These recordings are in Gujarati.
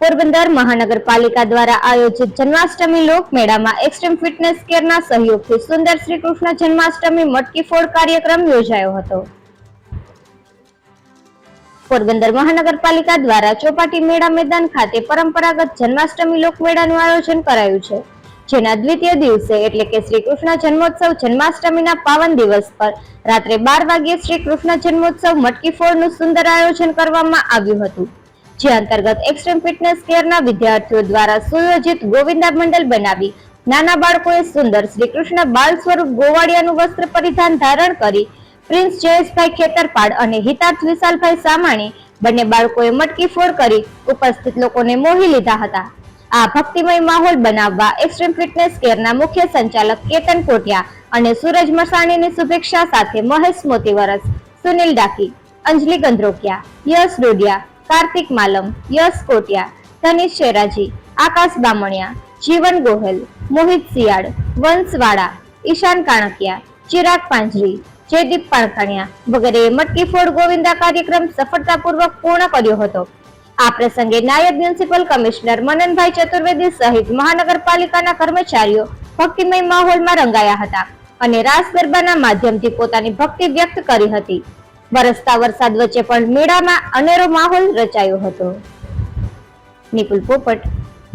પોરબંદર મહાનગરપાલિકા દ્વારા આયોજિત જન્માષ્ટમી લોકમેળામાં એક્સ્ટ્રીમ ફિટનેસ કેરના સહયોગથી સુંદર શ્રી કૃષ્ણ જન્માષ્ટમી મટકીફોડ કાર્યક્રમ યોજાયો હતો. પોરબંદર મહાનગરપાલિકા દ્વારા ચોપાટી મેળા મેદાન ખાતે પરંપરાગત જન્માષ્ટમી લોકમેળાનું આયોજન કરાયું છે. જેના દ્વિતીય દિવસે એટલે કે શ્રી કૃષ્ણ જન્મોત્સવ જન્માષ્ટમીના પાવન દિવસ પર રાત્રે બાર વાગ્યે શ્રી કૃષ્ણ જન્મોત્સવ મટકીફોડનું સુંદર આયોજન કરવામાં આવ્યું હતું. જે અંતર્ગત એક્સ્ટ્રીમ ફિટનેસ કેરના વિદ્યાર્થીઓ દ્વારા સુયોજિત ગોવિંદા મંડળ બનાવી નાના બાળકોએ સુંદર શ્રી કૃષ્ણ બાલ સ્વરૂપ ગોવાળિયાનું વસ્ત્ર પરિધાન ધારણ કરી પ્રિન્સ જયેશભાઈ ખેતરપાડ અને હિતાર્થ વિશાલભાઈ સામાણી બંને બાળકોએ મટકી ફોડ કરી ઉપસ્થિત લોકોને મોહી લીધા હતા. આ ભક્તિમય માહોલ બનાવવા એક્સ્ટ્રીમ ફિટનેસ કેરના મુખ્ય સંચાલક કેતન કોટિયા અને સૂરજ મસાણીની શુભેચ્છા સાથે મહેશ મોતીવરસ, સુનિલ ડાકી, અંજલિ ગંદ્રોકિયા યશ ડોડિયા કાર્તિક માલમ, યશ કોટિયા તનિષ શેરાજી, આકાશ બામણિયા, જીવન ગોહેલ, મોહિત સિયાળ વંશવાળા, ઈશાન કાણકિયા, ચિરાગ પાંજરી, જયદીપ પાણખાણિયા વગેરે મટકી ફોડ ગોવિંદા કાર્યક્રમ સફળતાપૂર્વક પૂર્ણ કર્યો હતો. આ પ્રસંગે નાયબ મ્યુનિસિપલ કમિશનર મનનભાઈ ચતુર્વેદી સહિત મહાનગરપાલિકાના કર્મચારીઓ ભક્તિમય માહોલમાં રંગાયા હતા અને રાસ ગરબાના માધ્યમથી પોતાની ભક્તિ વ્યક્ત કરી હતી. વરસતા વરસાદ વચ્ચે પણ મેળામાં અનેરો માહોલ રચાયો હતો. નિપુલ પોપટ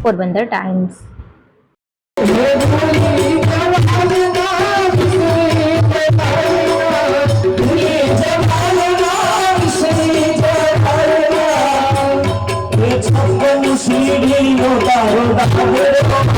પોરબંદર ટાઈમ્સ. મણિયાનો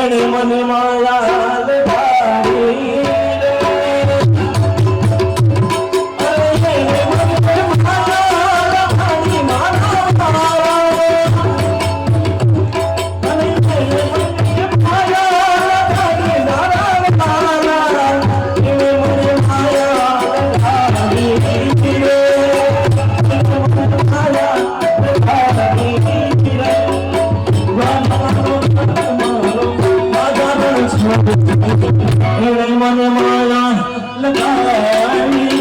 એને મને માયા મન માલા લગાવી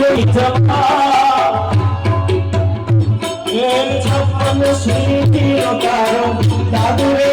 એ છપ્પન સ્વીટી તારો દાદુ રે